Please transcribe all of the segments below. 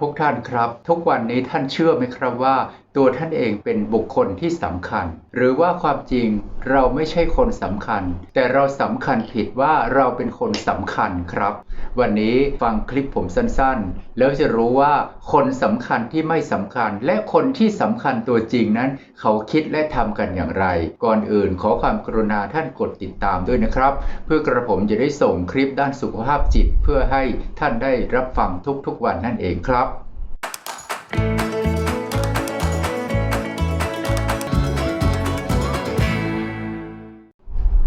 ทุกท่านครับ ทุกวันนี้ท่านเชื่อไหมครับว่าตัวท่านเองเป็นบุคคลที่สำคัญ หรือว่าความจริงเราไม่ใช่คนสำคัญ แต่เราสำคัญผิดว่าเราเป็นคนสำคัญครับ วันนี้ฟังคลิปผมสั้นๆ แล้วจะรู้ว่าคนสำคัญที่ไม่สำคัญ และคนที่สำคัญตัวจริงนั้น เขาคิดและทำกันอย่างไร ก่อนอื่นขอความกรุณาท่านกดติดตามด้วยนะครับ เพื่อกระผมจะได้ส่งคลิปด้านสุขภาพจิต เพื่อให้ท่านได้รับฟังทุกๆวันนั่นเองครับ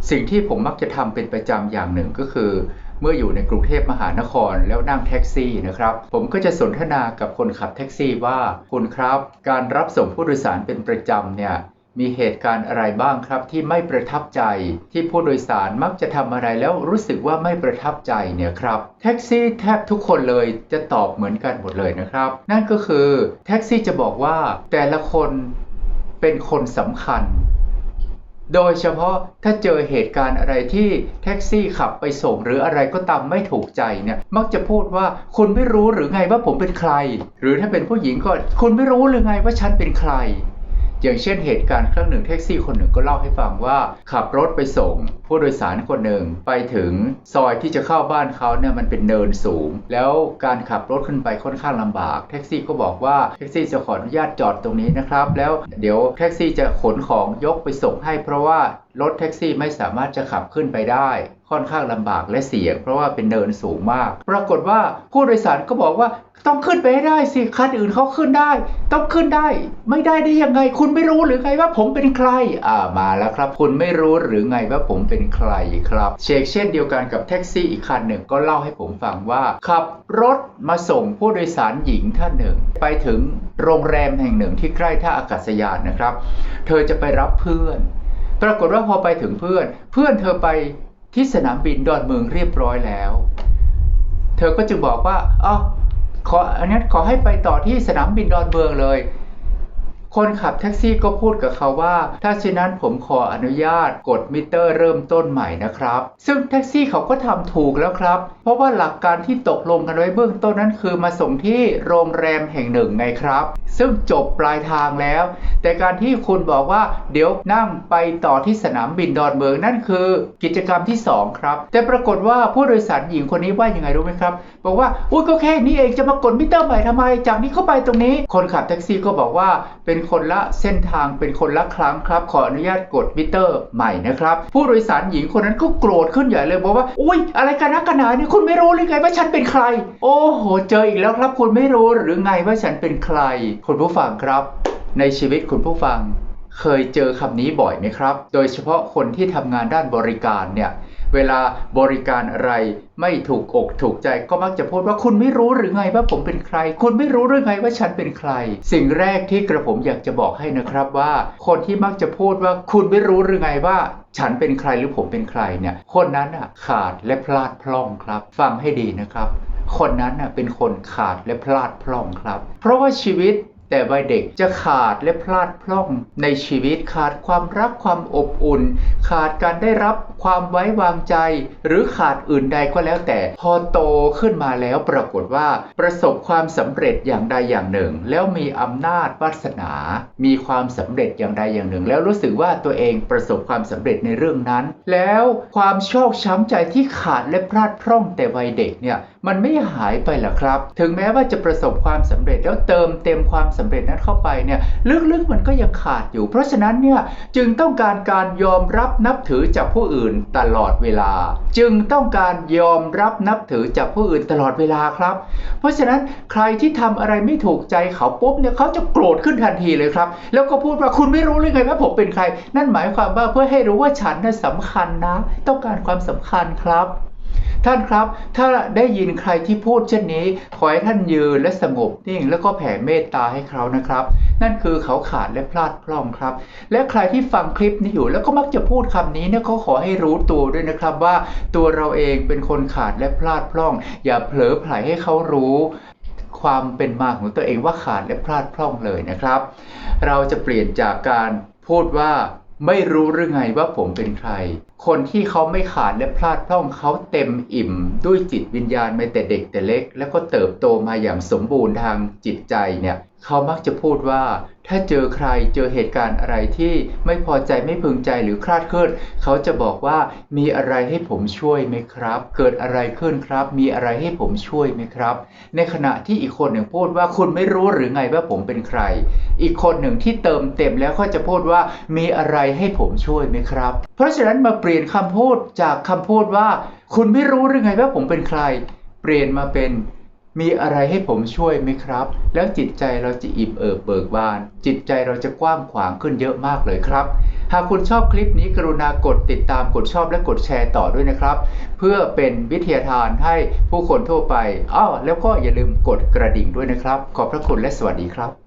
สิ่งที่ผมมักจะทำเป็นประจำอย่างหนึ่งก็คือ เมื่ออยู่ในกรุงเทพมหานครแล้วนั่งแท็กซี่นะครับ ผมก็จะสนทนากับคนขับแท็กซี่ว่าคุณครับ การรับส่งผู้โดยสารเป็นประจำเนี่ยมีเหตุการณ์อะไรบ้างครับที่ไม่ประทับใจ ที่ผู้โดยสารมักจะทำอะไรแล้วรู้สึกว่าไม่ประทับใจเนี่ยครับแท็กซี่แทบทุกคนเลยจะตอบเหมือนกันหมดเลยนะครับ นั่นก็คือแท็กซี่จะบอกว่าแต่ละคนเป็นคนสำคัญ โดยเฉพาะถ้าเจอเหตุการณ์อะไรที่แท็กซี่ขับไปส่งหรืออะไรก็ตามไม่ถูกใจเนี่ยมักจะพูดว่าคุณไม่รู้หรือไงว่าผมเป็นใคร หรือถ้าเป็นผู้หญิงก็คุณไม่รู้หรือไงว่าฉันเป็นใคร อย่างเช่นเหตุการณ์ครั้งหนึ่งแท็กซี่คนหนึ่งก็เล่าให้ฟังว่า ขับรถไปส่ง ผู้โดยสารคนหนึ่งไปถึงซอยที่จะเข้าบ้านเขาเนี่ยมันเป็นเนินสูง แล้วการขับรถขึ้นไปค่อนข้างลำบาก แท็กซี่ก็บอกว่าแท็กซี่จะขออนุญาตจอดตรงนี้นะครับ แล้วเดี๋ยวแท็กซี่จะขนของยกไปส่งให้เพราะว่า รถแท็กซี่ไม่สามารถจะขับขึ้นไปได้ ค่อนข้างลำบากและเสี่ยง เพราะว่าเป็นเนินสูงมาก ปรากฏว่าผู้โดยสารก็บอกว่าต้องขึ้นไปให้ได้สิคันอื่นเขาขึ้นได้ ต้องขึ้นได้ ไม่ได้ได้ยังไง คุณไม่รู้หรือไงว่าผมเป็นใคร อ่ามาแล้วครับ คุณไม่รู้หรือไงว่าผมเป็นใครครับ เชกเช่นเดียวกันกับแท็กซี่อีกคันหนึ่งก็เล่าให้ผมฟังว่าขับรถมาส่งผู้โดยสารหญิงท่านหนึ่ง ไปถึงโรงแรมแห่งหนึ่งที่ใกล้ท่าอากาศยานนะครับ เธอจะไปรับเพื่อน ปรากฏว่าพอไปถึงเพื่อน เพื่อนเธอไปที่สนามบินดอนเมืองเรียบร้อยแล้ว เธอก็จึงบอกว่าอ๋อขออันนี้ขอให้ไปต่อที่สนามบินดอนเมืองเลย คนขับแท็กซี่ก็พูดกับเขาว่า ถ้าเช่นนั้นผมขออนุญาตกดมิเตอร์เริ่มต้นใหม่นะครับ ซึ่งแท็กซี่เขาก็ทำถูกแล้วครับ เพราะว่าหลักการที่ตกลงกันไว้เบื้องต้นนั้นคือมาส่งที่โรงแรมแห่งหนึ่งไงครับ ซึ่งจบปลายทางแล้ว แต่การที่คุณบอกว่าเดี๋ยวนั่งไปต่อที่สนามบินดอนเมืองนั่นคือ กิจกรรมที่สองครับ แต่ปรากฏว่าผู้โดยสารหญิงคนนี้ว่ายังไงรู้ไหมครับบอกว่าอุ้ยก็แค่นี้เองจะมากดมิเตอร์ใหม่ทำไม จากนี้เข้าไปตรงนี้ คนขับแท็กซี่ก็บอกว่าเป็นคนละเส้นทางเป็นคนละครั้งครับ ขออนุญาตกดมิเตอร์ใหม่นะครับ ผู้โดยสารหญิงคนนั้นก็โกรธขึ้นใหญ่เลยบอกว่าอุ้ยอะไรกันนักกันหนาเนี่ยคุณไม่รู้หรือไงว่าฉันเป็นใคร โอ้โหเจออีกแล้วครับ คุณไม่รู้หรือไงว่าฉันเป็นใคร คุณผู้ฟังครับ ในชีวิตคุณผู้ฟัง เคยเจอคำนี้บ่อยไหมครับ โดยเฉพาะคนที่ทำงานด้านบริการเนี่ย เวลาบริการอะไรไม่ถูกอกถูกใจก็มักจะพูดว่าคุณไม่รู้หรือไงว่าผมเป็นใคร คุณไม่รู้หรือไงว่าฉันเป็นใคร สิ่งแรกที่กระผมอยากจะบอกให้นะครับว่า คนที่มักจะพูดว่าคุณไม่รู้หรือไงว่าฉันเป็นใครหรือผมเป็นใครเนี่ยคนนั้นอะขาดและพลาดพล่องครับ ฟังให้ดีนะครับ คนนั้นน่ะเป็นคนขาดและพลาดพล่องครับ เพราะว่าชีวิตแต่วัยเด็กจะขาดและพลาดพล่องในชีวิตขาดความรักความอบอุ่น ขาดการได้รับความไว้วางใจ หรือขาดอื่นใดก็แล้วแต่ พอโตขึ้นมาแล้วปรากฏว่า ประสบความสำเร็จอย่างใดอย่างหนึ่ง แล้วมีอำนาจวาสนา มีความสำเร็จอย่างใดอย่างหนึ่ง แล้วรู้สึกว่าตัวเองประสบความสำเร็จในเรื่องนั้น แล้วความโชคช้ำใจที่ขาดและพลาดพร่องแต่วัยเด็กเนี่ยมันไม่หายไปหรอครับ ถึงแม้ว่าจะประสบความสำเร็จแล้วเติมเต็มความสำเร็จนั้นเข้าไปเนี่ยลึกๆมันก็ยังขาดอยู่ เพราะฉะนั้นเนี่ยจึงต้องการการยอมรับนับถือจากผู้อื่นตลอดเวลา จึงต้องการยอมรับนับถือจากผู้อื่นตลอดเวลาครับ เพราะฉะนั้นใครที่ทำอะไรไม่ถูกใจเขาปุ๊บเนี่ยเขาจะโกรธขึ้นทันทีเลยครับ แล้วก็พูดว่าคุณไม่รู้เลยไงว่าผมเป็นใคร นั่นหมายความว่าเพื่อให้รู้ว่าฉันน่ะสำคัญนะ ต้องการความสำคัญครับ ท่านครับ ถ้าได้ยินใครที่พูดเช่นนี้ ขอให้ท่านยืนและสงบนิ่งแล้วก็แผ่เมตตาให้เขานะครับ นั่นคือเขาขาดและพลาดพล่องครับ และใครที่ฟังคลิปนี้อยู่ แล้วก็มักจะพูดคำนี้เนี่ยเขาขอให้รู้ตัวด้วยนะครับว่าตัวเราเองเป็นคนขาดและพลาดพล่อง อย่าเผลอไผลให้เขารู้ความเป็นมาของตัวเองว่าขาดและพลาดพล่องเลยนะครับ เราจะเปลี่ยนจากการพูดว่าไม่รู้หรือไงว่าผมเป็นใคร คนที่เขาไม่ขาดและพลาดพล่องเขาเต็มอิ่ม ด้วยจิตวิญญาณมาแต่เด็กแต่เล็ก แล้วก็เติบโตมาอย่างสมบูรณ์ทางจิตใจเนี่ยเขามักจะพูดว่า ถ้าเจอใครเจอเหตุการณ์อะไรที่ไม่พอใจไม่พึงใจหรือคลาดเคลื่อนเขาจะบอกว่ามีอะไรให้ผมช่วยไหมครับ เกิดอะไรขึ้นครับ มีอะไรให้ผมช่วยไหมครับ ในขณะที่อีกคนหนึ่งพูดว่าคุณไม่รู้หรือไงว่าผมเป็นใคร อีกคนหนึ่งที่เติมเต็มแล้วก็จะพูดว่ามีอะไรให้ผมช่วยไหมครับ เพราะฉะนั้นมาเปลี่ยนคำพูดจากคำพูดว่า คุณไม่รู้หรือไงว่าผมเป็นใคร เปลี่ยนมาเป็น มีอะไรให้ผมช่วยไหมครับ แล้วจิตใจเราจะอิ่มเอิบเบิกบาน จิตใจเราจะกว้างขวางขึ้นเยอะมากเลยครับ หากคุณชอบคลิปนี้กรุณากดติดตามกดชอบและกดแชร์ต่อด้วยนะครับ เพื่อเป็นวิทยาทานให้ผู้คนทั่วไปอ้อแล้วก็อย่าลืมกดกระดิ่งด้วยนะครับ ขอบพระคุณและสวัสดีครับ